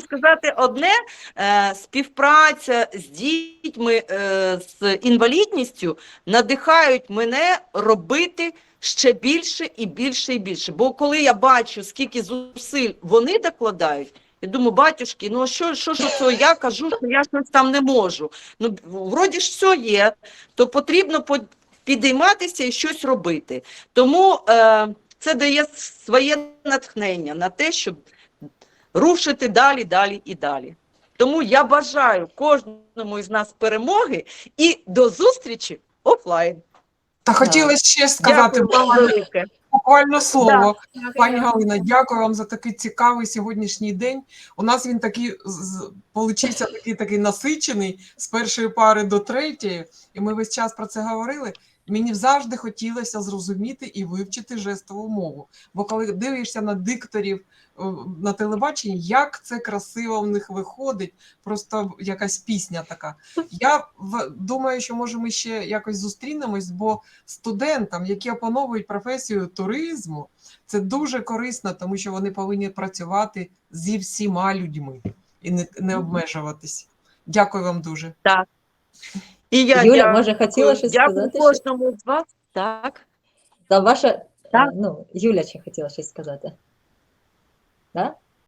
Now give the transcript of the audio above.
сказати одне: е, співпраця з дітьми е, з інвалідністю надихають мене робити ще більше і більше і більше. Бо коли я бачу, скільки зусиль вони докладають, я думаю, батюшки, ну що, що ж це я кажу, що я щось там не можу. Ну, вроді ж все є, то потрібно підійматися і щось робити. Тому е, це дає своє натхнення на те, щоб рушити далі, далі і далі. Тому я бажаю кожному із нас перемоги і до зустрічі офлайн. Та хотілося ще сказати Дякую велике. буквально слово. Пані Галина, дякую вам за такий цікавий сьогоднішній день. У нас він такий получився такий такий насичений з першої пари до третьої, і ми весь час про це говорили. Мені завжди хотілося зрозуміти і вивчити жестову мову. Бо коли дивишся на дикторів на телебаченні, як це красиво в них виходить, просто якась пісня така. Я думаю, що може ми ще якось зустрінемось, бо студентам, які опановують професію туризму, це дуже корисно, тому що вони повинні працювати зі всіма людьми і не, не обмежуватись. Дякую вам дуже. І я Юля, дякую. може, хотіла щось дякую сказати? Дякую кожному з вас. Так. Та ваша, Так. е, ну, Юля ще хотіла щось сказати. Да?